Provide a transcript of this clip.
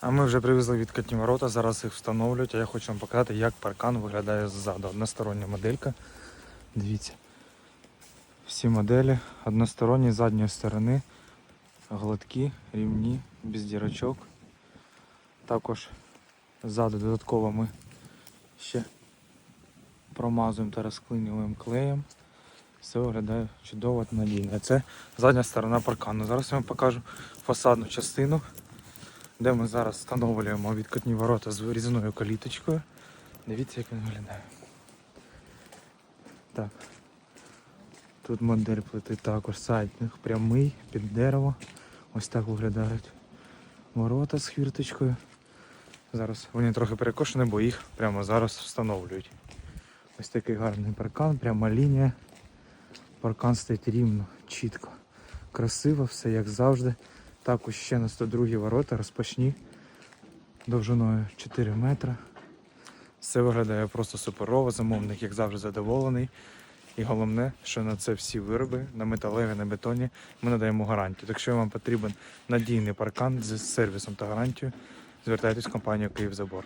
А ми вже привезли відкатні ворота, зараз їх встановлюють, а я хочу вам показати, як паркан виглядає ззаду. Одностороння моделька. Дивіться. Всі моделі односторонні з задньої сторони, гладкі, рівні, без дірочок. Також ззаду додатково ми ще промазуємо та розклинюємо клеєм. Все виглядає чудово надійно. Це задня сторона паркану. Зараз я вам покажу фасадну частину, де ми зараз встановлюємо відкатні ворота з вирізаною каліточкою. Дивіться, як він виглядає. Так. Тут модель плити також сайдних прямий під дерево. Ось так виглядають ворота з хвірточкою. Зараз вони трохи перекошені, бо їх прямо зараз встановлюють. Ось такий гарний паркан, пряма лінія. Паркан стоїть рівно, чітко, красиво, все як завжди. Також ще на 102 ворота розпочні довжиною 4 метри. Все виглядає просто суперово, замовник, як завжди, задоволений. І головне, що на це всі вироби, на металеві, на бетоні, ми надаємо гарантію. Так що вам потрібен надійний паркан з сервісом та гарантією, звертайтесь в компанію Київзабор.